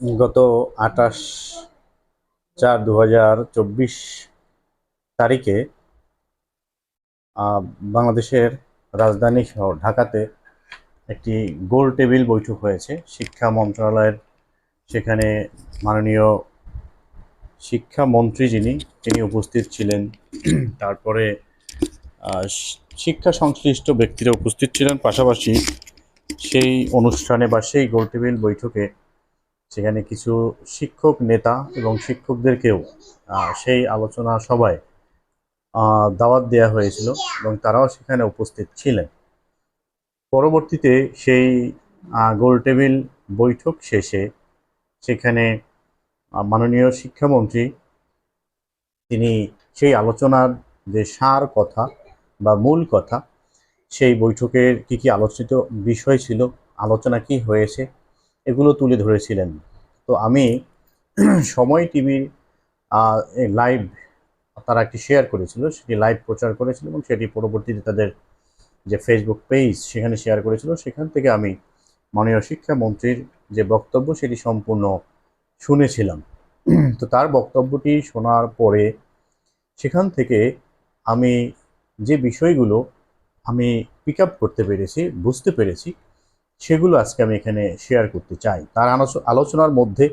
গত আঠাশ চার দু তারিখে বাংলাদেশের রাজধানী শহর ঢাকাতে একটি গোল টেবিল বৈঠক হয়েছে। শিক্ষা মন্ত্রণালয়ের সেখানে মাননীয় শিক্ষামন্ত্রী যিনি, তিনি উপস্থিত ছিলেন। তারপরে শিক্ষা সংশ্লিষ্ট ব্যক্তিরা উপস্থিত ছিলেন। পাশাপাশি সেই অনুষ্ঠানে বা সেই গোল টেবিল বৈঠকে সেখানে কিছু শিক্ষক নেতা এবং শিক্ষকদেরকেও সেই আলোচনা সভায় দাওয়াত দেওয়া হয়েছিল এবং তারাও সেখানে উপস্থিত ছিলেন। পরবর্তীতে সেই আহ, গোল টেবিল বৈঠক শেষে সেখানে মাননীয় শিক্ষামন্ত্রী তিনি সেই আলোচনার যে সার কথা বা মূল কথা সেই বৈঠকের কি কি আলোচিত বিষয় ছিল আলোচনা কি হয়েছে এগুলো তুলে ধরেছিলেন। তো আমি সময় টিভির লাইভ তারা একটি শেয়ার করেছিল, সেটি লাইভ প্রচার করেছিল এবং সেটি পরবর্তীতে তাদের যে ফেসবুক পেজ সেখানে শেয়ার করেছিল, সেখান থেকে আমি মাননীয় শিক্ষামন্ত্রীর যে বক্তব্য সেটি সম্পূর্ণ শুনেছিলাম। তো তার বক্তব্যটি শোনার পরে সেখান থেকে আমি যে বিষয়গুলো আমি পিক করতে পেরেছি, বুঝতে পেরেছি সেগুলো আজকে আমি এখানে শেয়ার করতে চাই। তার আলোচ- আলোচনার মধ্যে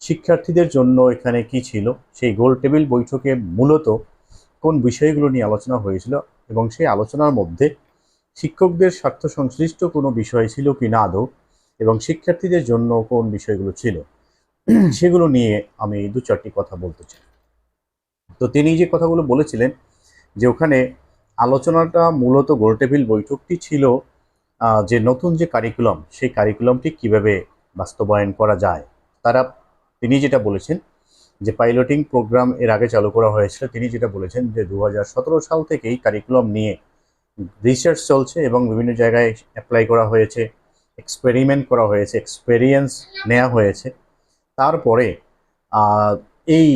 শিক্ষার্থীদের জন্য এখানে কি ছিল? সেই গোল টেবিল বৈঠকে মূলত কোন বিষয়গুলো নিয়ে আলোচনা হয়েছিল এবং সেই আলোচনার মধ্যে শিক্ষকদের স্বার্থ সংশ্লিষ্ট কোনো বিষয় ছিল কি না আদৌ? এবং শিক্ষার্থীদের জন্য কোন বিষয়গুলো ছিল? সেগুলো নিয়ে আমি দু চারটি কথা বলতে চাই। তো তিনি যে কথাগুলো বলেছিলেন যে ওখানে আলোচনাটা মূলত গোলটেবিল বৈঠকটি ছিল যে নতুন যে কারিকুলাম সেই কারিকুলামটি কীভাবে বাস্তবায়ন করা যায়, তারা, তিনি যেটা বলেছেন যে পাইলটিং প্রোগ্রাম এর আগে চালু করা হয়েছিল, তিনি যেটা বলেছেন যে দু হাজার সতেরো সাল থেকেই কারিকুলাম নিয়ে রিসার্চ চলছে এবং বিভিন্ন জায়গায় অ্যাপ্লাই করা হয়েছে এক্সপেরিমেন্ট করা হয়েছে এক্সপেরিয়েন্স নেওয়া হয়েছে। তারপরে এই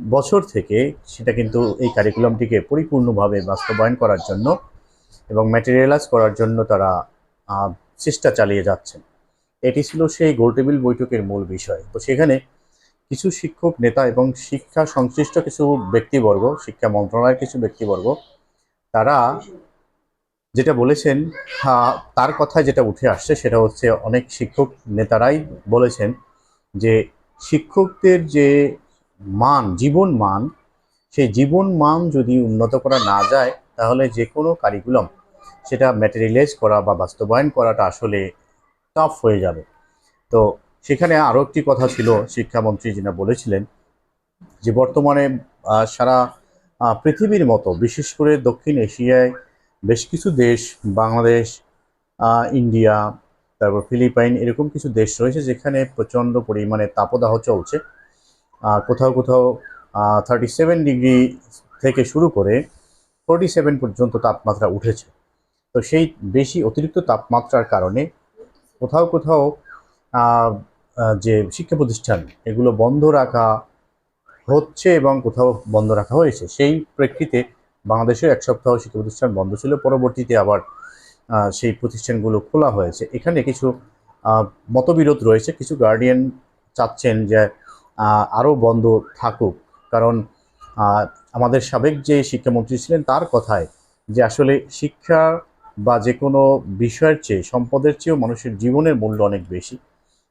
বছর থেকে সেটা কিন্তু এই কারিকুলামটিকে পরিপূর্ণভাবে বাস্তবায়ন করার জন্য এবং ম্যাটেরিয়ালাইজ করার জন্য তারা চেষ্টা চালিয়ে যাচ্ছেন। এটি ছিল সেই গোলটেবিল বৈঠকের মূল বিষয়। তো সেখানে কিছু শিক্ষক, নেতা এবং শিক্ষা সংশ্লিষ্ট কিছু ব্যক্তিবর্গ, শিক্ষা মন্ত্রণালয়ের কিছু ব্যক্তিবর্গ, তারা যেটা বলেছেন তার কথায় যেটা উঠে আসছে সেটা হচ্ছে অনেক শিক্ষক নেতারাই বলেছেন যে শিক্ষকদের যে মান, জীবন মান, সেই জীবন মান যদি উন্নত করা না যায়, তাহলে যে কোনো কারিকুলাম সেটা ম্যাটেরিয়ালাইজ করা বা বাস্তবায়ন করাটা আসলে টাফ হয়ে যাবে। তো সেখানে আরও একটি কথা ছিল শিক্ষামন্ত্রী যিনি বলেছিলেন যে বর্তমানে সারা পৃথিবীর মতো, বিশেষ করে দক্ষিণ এশিয়ায় বেশ কিছু দেশ, বাংলাদেশ ইন্ডিয়া, তারপর ফিলিপাইন, এরকম কিছু দেশ রয়েছে যেখানে প্রচণ্ড পরিমাণে তাপদাহ চলছে। কোথাও কোথাও থার্টি সেভেন ডিগ্রি থেকে শুরু করে ফোর্টি সেভেন পর্যন্ত তাপমাত্রা উঠেছে। তো সেই বেশি অতিরিক্ত তাপমাত্রার কারণে কোথাও কোথাও যে শিক্ষা প্রতিষ্ঠান, এগুলো বন্ধ রাখা হচ্ছে এবং কোথাও বন্ধ রাখা হয়েছে। সেই প্রেক্ষিতে বাংলাদেশেও এক সপ্তাহ শিক্ষা প্রতিষ্ঠান বন্ধ ছিল, পরবর্তীতে আবার সেই প্রতিষ্ঠানগুলো খোলা হয়েছে। এখানে কিছু মতবিরোধ রয়েছে। কিছু গার্ডিয়ান চাচ্ছেন যে আরও বন্ধ থাকুক। কারণ আমাদের সাবেক যে শিক্ষামন্ত্রী ছিলেন, তার কথায় যে আসলে শিক্ষা বা যে কোনো বিষয়ের চেয়ে, সম্পদের চেয়েও মানুষের জীবনের মূল্য অনেক বেশি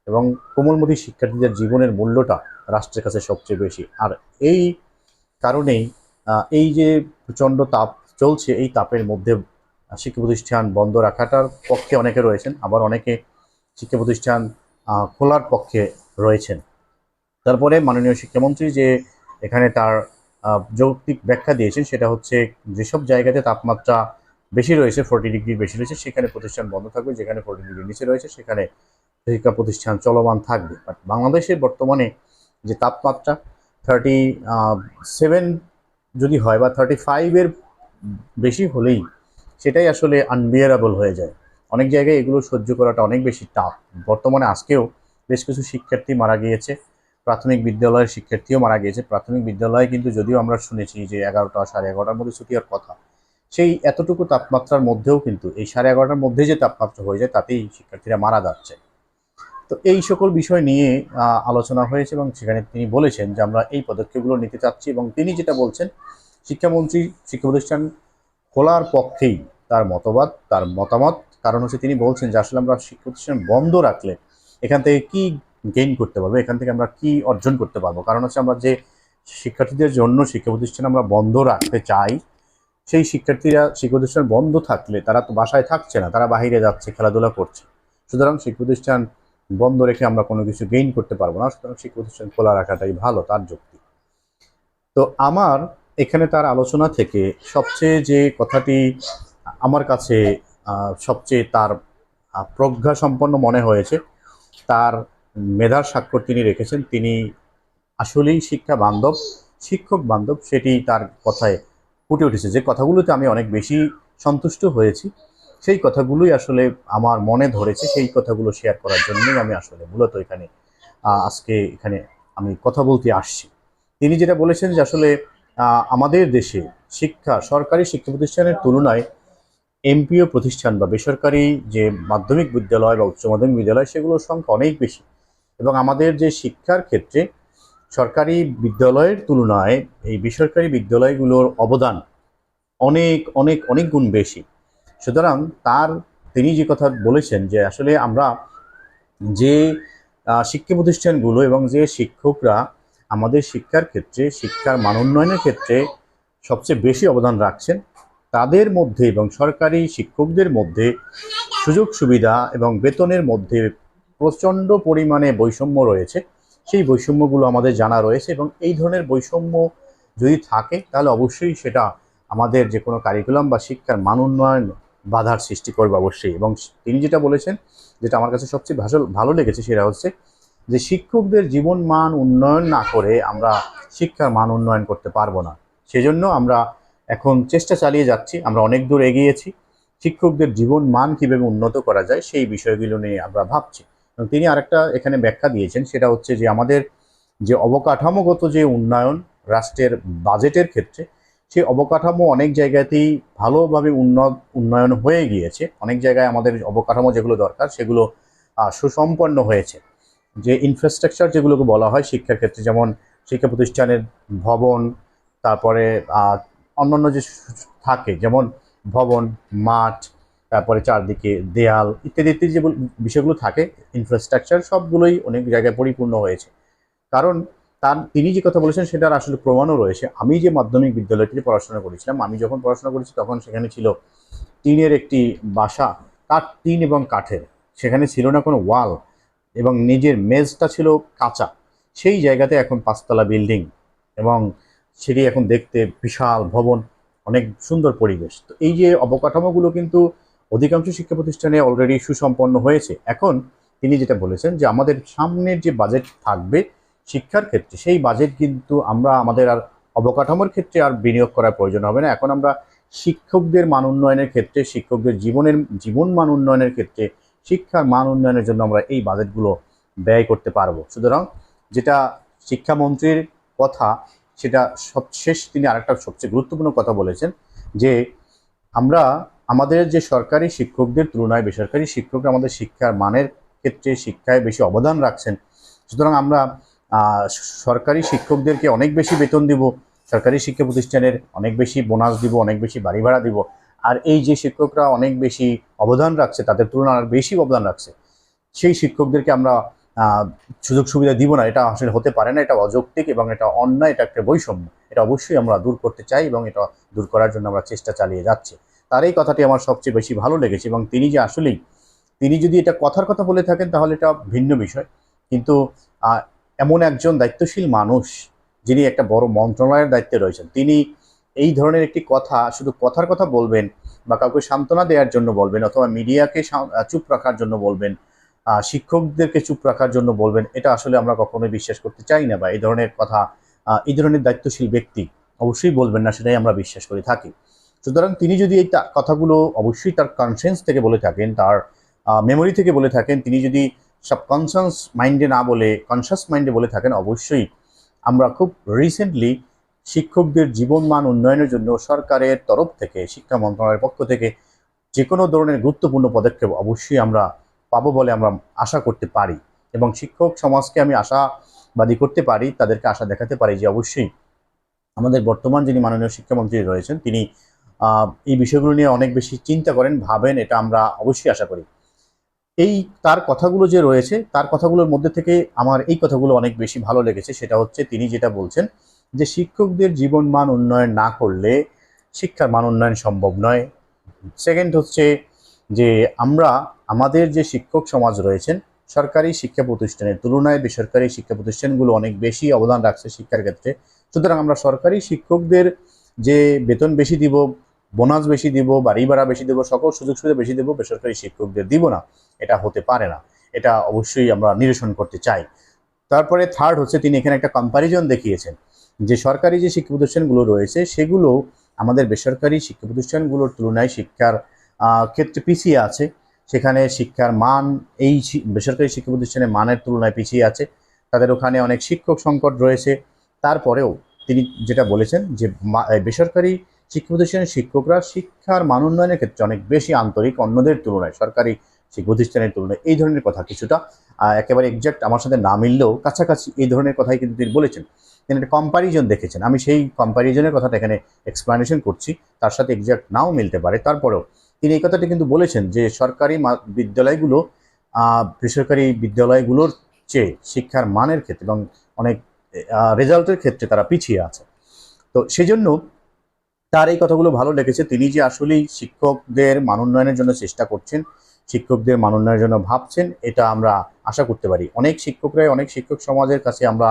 এবং কোমলমতি শিক্ষার্থীদের জীবনের মূল্যটা রাষ্ট্রের কাছে সবচেয়ে বেশি। আর এই কারণেই এই যে প্রচণ্ড তাপ চলছে, এই তাপের মধ্যে শিক্ষা প্রতিষ্ঠান বন্ধ রাখাটার পক্ষে অনেকে রয়েছেন, আবার অনেকে শিক্ষা প্রতিষ্ঠান খোলার পক্ষে রয়েছেন। তারপরে মাননীয় শিক্ষামন্ত্রী যে এখানে তার যৌক্তিক ব্যাখ্যা দিয়েছেন, সেটা হচ্ছে যেসব জায়গাতে তাপমাত্রা বেশি রয়েছে ফোর্টি ডিগ্রির বেশি রয়েছে, সেখানে প্রতিষ্ঠান বন্ধ থাকবে, যেখানে ফোর্টি ডিগ্রির নিচে রয়েছে, সেখানে শিক্ষা প্রতিষ্ঠান চলমান থাকবে। বাট বাংলাদেশের বর্তমানে যে তাপমাত্রা থার্টি সেভেন যদি হয় বা থার্টি ফাইভের বেশি হলেই সেটাই আসলে আনবিয়ারেবল হয়ে যায়। অনেক জায়গায় এগুলো সহ্য করাটা অনেক বেশি টাফ বর্তমানে আজকেও বেশ কিছু শিক্ষার্থী মারা গিয়েছে, প্রাথমিক বিদ্যালয়ের শিক্ষার্থীও মারা গিয়েছে। প্রাথমিক বিদ্যালয়ে কিন্তু যদিও আমরা শুনেছি যে এগারোটা সাড়ে এগারোটার মধ্যে ছুটি হওয়ার কথা সেই এতটুকু তাপমাত্রার মধ্যেও কিন্তু এই সাড়ে এগারোটার মধ্যে যে তাপমাত্রা হয়ে যায়, তাতেই শিক্ষার্থীরা মারা যাচ্ছে। তো এই সকল বিষয় নিয়ে আলোচনা হয়েছে এবং সেখানে তিনি বলেছেন যে আমরা এই পদক্ষেপগুলো নিতে চাচ্ছি এবং তিনি যেটা বলছেন, শিক্ষামন্ত্রী শিক্ষা প্রতিষ্ঠান খোলার পক্ষেই তার মতবাদ, তার মতামত, কারণ হচ্ছে তিনি বলছেন যে আসলে আমরা শিক্ষা প্রতিষ্ঠান বন্ধ রাখলে এখান থেকে কি গেইন করতে পারব, এখান থেকে আমরা কি অর্জন করতে পারব? কারণ হচ্ছে আমরা যে শিক্ষার্থীদের জন্য শিক্ষা প্রতিষ্ঠান আমরা বন্ধ রাখতে চাই সেই শিক্ষার্থীরা শিক্ষা প্রতিষ্ঠান বন্ধ থাকলে তারা তো বাসায় থাকছে না, তারা বাইরে যাচ্ছে, খেলাধুলা করছে। সুতরাং শিক্ষা প্রতিষ্ঠান বন্ধ রেখে আমরা কোনো কিছু গেইন করতে পারব না, সুতরাং শিক্ষা প্রতিষ্ঠান খোলা রাখাটাই ভালো, তার যুক্তি। তো আমার এখানে তার আলোচনা থেকে সবচেয়ে যে কথাটি আমার কাছে সবচেয়ে তার প্রজ্ঞা সম্পন্ন মনে হয়েছে, তার মেধার স্বাক্ষর তিনি রেখেছেন। তিনি আসলেই শিক্ষা বান্ধব, শিক্ষক বান্ধব, সেটি তার কথায় ফুটে উঠেছে। যে কথাগুলোতে আমি অনেক বেশি সন্তুষ্ট হয়েছি, সেই কথাগুলোই আসলে আমার মনে ধরেছে। সেই কথাগুলো শেয়ার করার জন্যই আমি আসলে মূলত এখানে আজকে এখানে আমি কথা বলতে আসছি। তিনি যেটা বলেছেন যে আসলে আমাদের দেশে শিক্ষা, সরকারি শিক্ষা প্রতিষ্ঠানের তুলনায় এমপিও প্রতিষ্ঠান বা বেসরকারি যে মাধ্যমিক বিদ্যালয় বা উচ্চ মাধ্যমিক বিদ্যালয়, সেগুলোর সংখ্যা অনেক বেশি। এবং আমাদের যে শিক্ষার ক্ষেত্রে সরকারি বিদ্যালয়ের তুলনায় এই বেসরকারি বিদ্যালয়গুলোর অবদান অনেক অনেক অনেক গুণ বেশি। সুতরাং তার, তিনি যে কথা বলেছেন যে আসলে আমরা যে শিক্ষা প্রতিষ্ঠানগুলো এবং যে শিক্ষকরা আমাদের শিক্ষার ক্ষেত্রে, শিক্ষার মান উন্নয়নের ক্ষেত্রে সবচেয়ে বেশি অবদান রাখছেন, তাদের মধ্যে এবং সরকারি শিক্ষকদের মধ্যে সুযোগ সুবিধা এবং বেতনের মধ্যে প্রচণ্ড পরিমাণে বৈষম্য রয়েছে। সেই বৈষম্যগুলো আমাদের জানা রয়েছে এবং এই ধরনের বৈষম্য যদি থাকে, তাহলে অবশ্যই সেটা আমাদের যে কোনো কারিকুলাম বা শিক্ষার মান উন্নয়ন বাধার সৃষ্টি করবে অবশ্যই। এবং তিনি যেটা বলেছেন, যেটা আমার কাছে সবচেয়ে ভালো ভালো লেগেছে সেটা হচ্ছে যে শিক্ষকদের জীবন মান উন্নয়ন না করে আমরা শিক্ষার মান উন্নয়ন করতে পারব না। সেজন্য আমরা এখন চেষ্টা চালিয়ে যাচ্ছি, আমরা অনেক দূর এগিয়েছি। শিক্ষকদের জীবন মান কীভাবে উন্নত করা যায় সেই বিষয়গুলো নিয়ে আমরা ভাবছি। তিনি আরেকটা এখানে ব্যাখ্যা দিয়েছেন, সেটা হচ্ছে যে আমাদের যে অবকাঠামোগত যে উন্নয়ন রাষ্ট্রের বাজেটের ক্ষেত্রে, সেই অবকাঠামো অনেক জায়গাতেই ভালোভাবে উন্নত, উন্নয়ন হয়ে গিয়েছে। অনেক জায়গায় আমাদের অবকাঠামো যেগুলো দরকার, সেগুলো সুসম্পন্ন হয়েছে। যে ইনফ্রাস্ট্রাকচার যেগুলোকে বলা হয় শিক্ষার ক্ষেত্রে, যেমন শিক্ষা প্রতিষ্ঠানের ভবন, তারপরে অন্যান্য যে থাকে, যেমন ভবন, মাঠ তারপরে চারদিকে দেয়াল ইত্যাদি ইত্যাদি যে বিষয়গুলো থাকে ইনফ্রাস্ট্রাকচার সবগুলোই অনেক জায়গায় পরিপূর্ণ হয়েছে। কারণ তার, তিনি যে কথা বলেছেন সেটার আসলে প্রমাণও রয়েছে। আমি যে মাধ্যমিক বিদ্যালয়টিতে পড়াশোনা করেছিলাম, আমি যখন পড়াশোনা করেছি তখন সেখানে ছিল টিনের একটি বাসা, কাঠ, টিন এবং কাঠের। সেখানে ছিল না কোনো ওয়াল এবং নিজের মেজটা ছিল কাঁচা। সেই জায়গাতে এখন পাঁচতলা বিল্ডিং এবং সেটি এখন দেখতে বিশাল ভবন, অনেক সুন্দর পরিবেশ। তো এই যে অবকাঠামোগুলো কিন্তু অধিকাংশ শিক্ষা প্রতিষ্ঠানে অলরেডি সুসম্পন্ন হয়েছে। এখন তিনি যেটা বলেছেন যে, আমাদের সামনের যে বাজেট থাকবে শিক্ষার ক্ষেত্রে, সেই বাজেট কিন্তু আমরা আমাদের আর অবকাঠামোর ক্ষেত্রে আর বিনিয়োগ করার প্রয়োজন হবে না। এখন আমরা শিক্ষকদের মান উন্নয়নের ক্ষেত্রে, শিক্ষকদের জীবনের, জীবন মান উন্নয়নের ক্ষেত্রে, শিক্ষার মান উন্নয়নের জন্য আমরা এই বাজেটগুলো ব্যয় করতে পারব। সুতরাং যেটা শিক্ষামন্ত্রীর কথা, সেটা সবশেষ তিনি আরেকটা সবচেয়ে গুরুত্বপূর্ণ কথা বলেছেন যে, আমরা আমাদের যে সরকারি শিক্ষকদের তুলনায় বেসরকারি শিক্ষকরা আমাদের শিক্ষার মানের ক্ষেত্রে শিক্ষায় বেশি অবদান রাখছেন। সুতরাং আমরা সরকারি শিক্ষকদেরকে অনেক বেশি বেতন দিব, সরকারি শিক্ষা প্রতিষ্ঠানের অনেক বেশি বোনাস দিব, অনেক বেশি বাড়ি ভাড়া দিব। আর এই যে শিক্ষকরা অনেক বেশি অবদান রাখছে, তাদের তুলনায় আর বেশি অবদান রাখছে, সেই শিক্ষকদেরকে আমরা সুযোগ সুবিধা দিব না। এটা আসলে হতে পারে না, এটা অযৌক্তিক এবং এটা অন্যায়, এটা একটা বৈষম্য। এটা অবশ্যই আমরা দূর করতে চাই এবং এটা দূর করার জন্য আমরা চেষ্টা চালিয়ে যাচ্ছি। তার এই কথাটি আমার সবচেয়ে বেশি ভালো লেগেছে এবং তিনি যে আসলেই, তিনি যদি এটা কথার কথা বলে থাকেন তাহলে এটা ভিন্ন বিষয়। কিন্তু এমন একজন দায়িত্বশীল মানুষ যিনি একটা বড় মন্ত্রণালয়ের দায়িত্বে রয়েছেন, তিনি এই ধরনের একটি কথা শুধু কথার কথা বলবেন বা কাউকে সান্ত্বনা দেওয়ার জন্য বলবেন অথবা মিডিয়াকে চুপ রাখার জন্য বলবেন শিক্ষকদেরকে চুপ রাখার জন্য বলবেন, এটা আসলে আমরা কখনোই বিশ্বাস করতে চাই না বা এই ধরনের কথা এই ধরনের দায়িত্বশীল ব্যক্তি অবশ্যই বলবেন না, সেটাই আমরা বিশ্বাস করে থাকি। সুতরাং তিনি যদি এই কথাগুলো অবশ্যই তার কনসেন্স থেকে বলে থাকেন, তার মেমোরি থেকে বলে থাকেন, তিনি যদি সাবকনসিয়াস মাইন্ডে না বলে কনসাস মাইন্ডে বলে থাকেন, অবশ্যই আমরা খুব রিসেন্টলি শিক্ষকদের জীবনমান উন্নয়নের জন্য সরকারের তরফ থেকে, শিক্ষা মন্ত্রণালয়ের পক্ষ থেকে যে কোনো ধরনের গুরুত্বপূর্ণ পদক্ষেপ অবশ্যই আমরা পাবো বলে আমরা আশা করতে পারি এবং শিক্ষক সমাজকে আমি আশাবাদী করতে পারি, তাদেরকে আশা দেখাতে পারি যে অবশ্যই আমাদের বর্তমান যিনি মাননীয় শিক্ষামন্ত্রী রয়েছেন, তিনি এই বিষয়গুলো নিয়ে অনেক বেশি চিন্তা করেন, ভাবেন, এটা আমরা অবশ্যই আশা করি। এই তার কথাগুলো যে রয়েছে, তার কথাগুলোর মধ্যে থেকে আমার এই কথাগুলো অনেক বেশি ভালো লেগেছে, সেটা হচ্ছে তিনি যেটা বলছেন যে শিক্ষকদের জীবন মান উন্নয়ন না করলে শিক্ষার মান উন্নয়ন সম্ভব নয়। সেকেন্ড হচ্ছে যে আমরা, আমাদের যে শিক্ষক সমাজ রয়েছেন, সরকারি শিক্ষা প্রতিষ্ঠানের তুলনায় বেসরকারি শিক্ষা প্রতিষ্ঠানগুলো অনেক বেশি অবদান রাখছে শিক্ষার ক্ষেত্রে। সুতরাং আমরা সরকারি শিক্ষকদের যে বেতন বেশি দিব বোনাস বেশি দিব, বাড়ি ভাড়া বেশি দেবো, সকল সুযোগ সুবিধা বেশি দেবো, বেসরকারি শিক্ষকদের দিব না। এটা হতে পারে না। এটা অবশ্যই আমরা নিরসন করতে চাই। তারপরে থার্ড হচ্ছে, তিনি এখানে একটা কম্প্যারিজন দেখিয়েছেন যে সরকারি যে শিক্ষা প্রতিষ্ঠানগুলো রয়েছে, সেগুলো আমাদের বেসরকারি শিক্ষা প্রতিষ্ঠানগুলোর তুলনায় শিক্ষার ক্ষেত্রে পিছিয়ে আছে। সেখানে শিক্ষার মান এই বেসরকারি শিক্ষা প্রতিষ্ঠানের মানের তুলনায় পিছিয়ে আছে। তাদের ওখানে অনেক শিক্ষক সংকট রয়েছে। তারপরেও তিনি যেটা বলেছেন যে বেসরকারি শিক্ষা প্রতিষ্ঠানের শিক্ষকরা শিক্ষার মান উন্নয়নের ক্ষেত্রে অনেক বেশি আন্তরিক অন্যদের তুলনায়, সরকারি শিক্ষা প্রতিষ্ঠানের তুলনায় এই ধরনের কথা কিছুটা একেবারে এক্সাক্ট আমার সাথে না মিললেও কাছাকাছি এই ধরনের কথাই কিন্তু তিনি বলেছেন। তিনি একটা কম্প্যারিজন দেখেছেন। আমি সেই কম্প্যারিজনের কথাটা এখানে এক্সপ্লানেশন করছি, তার সাথে এক্সাক্ট নাও মিলতে পারে। তারপরেও তিনি এই কথাটি কিন্তু বলেছেন যে সরকারি বিদ্যালয়গুলো বেসরকারি বিদ্যালয়গুলোর চেয়ে শিক্ষার মানের ক্ষেত্রে এবং অনেক রেজাল্টের ক্ষেত্রে তারা পিছিয়ে আছে। তো সেজন্য তার এই কথাগুলো ভালো লেগেছে। তিনি যে আসলেই শিক্ষকদের মানোন্নয়নের জন্য চেষ্টা করছেন, শিক্ষকদের মান উন্নয়নের জন্য ভাবছেন, এটা আমরা আশা করতে পারি। অনেক শিক্ষকরাই, অনেক শিক্ষক সমাজের কাছে আমরা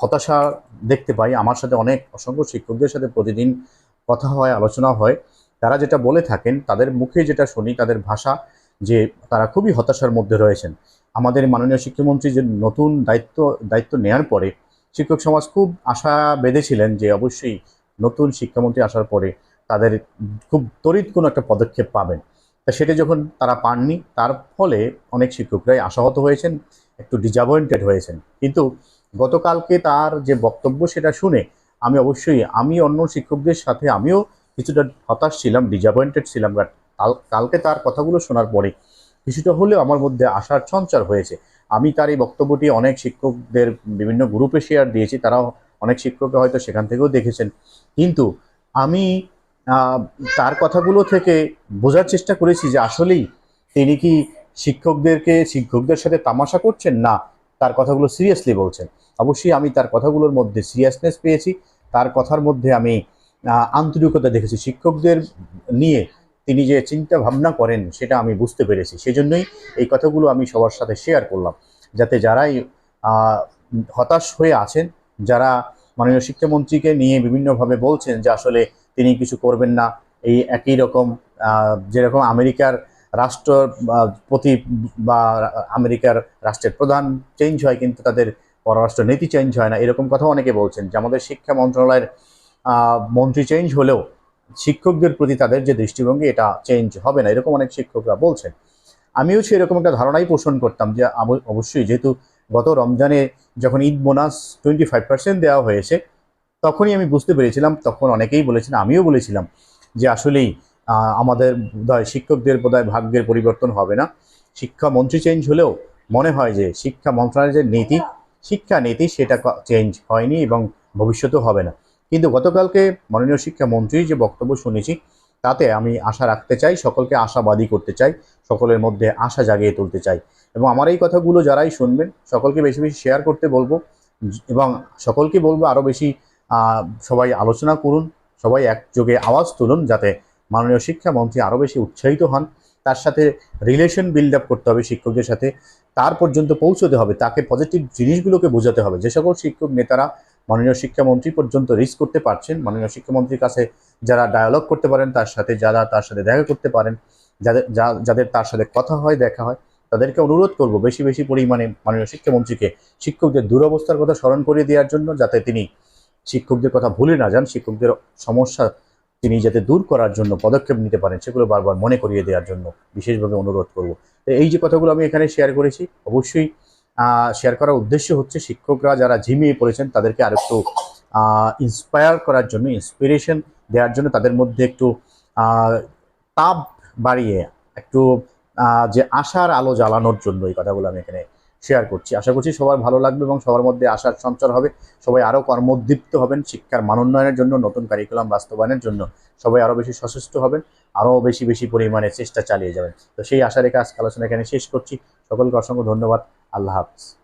হতাশা দেখতে পাই। আমার সাথে অনেক অসংখ্য শিক্ষকদের সাথে প্রতিদিন কথা হয়, আলোচনা হয়। তারা যেটা বলে থাকেন, তাদের মুখে যেটা শুনি, তাদের ভাষা যে তারা খুবই হতাশার মধ্যে রয়েছেন। আমাদের মাননীয় শিক্ষামন্ত্রী যে নতুন দায়িত্ব দায়িত্ব নেওয়ার পরে শিক্ষক সমাজ খুব আশা বেঁধেছিলেন যে অবশ্যই নতুন শিক্ষামন্ত্রী আসার পরে তাদের খুব তড়িৎ কোনো একটা পদক্ষেপ পাবেন। তা সেটা যখন তারা পাননি, তার ফলে অনেক শিক্ষকরাই আশাহত হয়েছেন, একটু ডিজাপয়েন্টেড হয়েছেন। কিন্তু গতকালকে তার যে বক্তব্য সেটা শুনে আমি অবশ্যই, আমি অন্য শিক্ষকদের সাথে আমিও কিছুটা হতাশ ছিলাম ডিজাপয়েন্টেড ছিলাম। বাট কালকে তার কথাগুলো শোনার পরে কিছুটা হলেও আমার মধ্যে আশার সঞ্চার হয়েছে। আমি তার এই বক্তব্যটি অনেক শিক্ষকদের বিভিন্ন গ্রুপে শেয়ার দিয়েছি, তারাও অনেক শিক্ষকরা হয়তো সেখান থেকেও দেখেছেন। কিন্তু আমি তার কথাগুলো থেকে বোঝার চেষ্টা করেছি যে আসলেই তিনি কি শিক্ষকদেরকে, শিক্ষকদের সাথে তামাশা করছেন না তার কথাগুলো সিরিয়াসলি বলছেন। অবশ্যই আমি তার কথাগুলোর মধ্যে সিরিয়াসনেস পেয়েছি। তার কথার মধ্যে আমি আন্তরিকতা দেখেছি। শিক্ষকদের নিয়ে তিনি যে চিন্তা ভাবনা করেন সেটা আমি বুঝতে পেরেছি। সেজন্যই এই কথাগুলো আমি সবার সাথে শেয়ার করলাম। যাতে যারাই হতাশ হয়ে আছেন যারা মাননীয় শিক্ষামন্ত্রীকে নিয়ে বিভিন্নভাবে বলছেন যে আসলে তিনি কিছু করবেন না, এই একই রকম যেরকম আমেরিকার রাষ্ট্র প্রতি, বা আমেরিকার রাষ্ট্রের প্রধান চেঞ্জ হয় কিন্তু তাদের পররাষ্ট্র নীতি চেঞ্জ হয় না, এরকম কথা অনেকে বলছেন যে আমাদের শিক্ষা মন্ত্রণালয়ের মন্ত্রী চেঞ্জ হলেও শিক্ষকদের প্রতি তাদের যে দৃষ্টিভঙ্গি এটা চেঞ্জ হবে না, এরকম অনেক শিক্ষকরা বলছেন। আমিও সেরকম একটা ধারণাই পোষণ করতাম যে অবশ্যই যেহেতু গত রমজানে যখন Eid bonus twenty five percent দেওয়া হয়েছে, তখনই আমি বুঝতে পেরেছিলাম, তখন অনেকেই বলেছেন আমিও বলেছিলাম যে আসলেই আমাদের বোধহয় শিক্ষকদের বোধহয় ভাগ্যের পরিবর্তন হবে না। শিক্ষামন্ত্রী চেঞ্জ হলেও মনে হয় যে শিক্ষা মন্ত্রণালয়ের যে নীতি, শিক্ষা নীতি সেটা চেঞ্জ হয়নি এবং ভবিষ্যতেও হবে না। কিন্তু গতকালকে মাননীয় শিক্ষামন্ত্রীর যে বক্তব্য শুনেছি তাতে আমি আশা রাখতে চাই, সকলকে আশাবাদী করতে চাই, সকলের মধ্যে আশা জাগিয়ে তুলতে চাই। এবং আমার এই কথাগুলো যারাই শুনবেন, সকলকে বেশি বেশি শেয়ার করতে বলব এবং সকলকে বলব আরও বেশি সবাই আলোচনা করুন, সবাই একযোগে আওয়াজ তুলুন যাতে মাননীয় শিক্ষামন্ত্রী আরও বেশি উৎসাহিত হন। তার সাথে রিলেশন বিল্ড আপ করতে হবে শিক্ষকদের সাথে। তার পর্যন্ত পৌঁছতে হবে, তাকে পজিটিভ জিনিসগুলোকে বোঝাতে হবে। যে সকল শিক্ষক নেতারা মাননীয় শিক্ষামন্ত্রী পর্যন্ত রিচ করতে পারছেন। মাননীয় শিক্ষামন্ত্রীর কাছে যারা ডায়ালগ করতে পারেন, তার সাথে যারা, তার সাথে দেখা করতে পারেন, যাদের যাদের তার সাথে কথা হয়, দেখা হয়, তাদেরকে অনুরোধ করব বেশি বেশি পরিমাণে মাননীয় শিক্ষামন্ত্রীকে শিক্ষকদের দুরবস্থার কথা স্মরণ করিয়ে দেওয়ার জন্য যাতে তিনি শিক্ষকদের কথা ভুলে না যান, শিক্ষকদের সমস্যা তিনি যাতে দূর করার জন্য পদক্ষেপ নিতে পারেন, সেগুলো বারবার মনে করিয়ে দেওয়ার জন্য বিশেষভাবে অনুরোধ করব। এই যে কথাগুলো আমি এখানে শেয়ার করেছি, অবশ্যই শেয়ার করার উদ্দেশ্য হচ্ছে শিক্ষকরা যারা ঝিমিয়ে পড়েছেন, তাদেরকে আর একটু ইন্সপায়ার করার জন্য ইন্সপিরেশন দেওয়ার জন্য তাদের মধ্যে একটু তাপ বাড়িয়ে, একটু যে আশার আলো জ্বালানোর জন্য এই কথাগুলো আমি এখানে শেয়ার করছি। আশা করছি সবার ভালো লাগবে এবং সবার মধ্যে আশার সঞ্চার হবে। সবাই আরও কর্মোদ্দীপ্ত হবেন, শিক্ষার মানোন্নয়নের জন্য, নতুন কারিকুলাম বাস্তবায়নের জন্য। সবাই আরও বেশি সচেষ্ট হবেন আরও বেশি বেশি পরিমাণে চেষ্টা চালিয়ে যাবেন। তো সেই আশা রেখে আজকে আলোচনা এখানে শেষ করছি। সকলকে অসংখ্য ধন্যবাদ। আল্লাহ হাফিজ।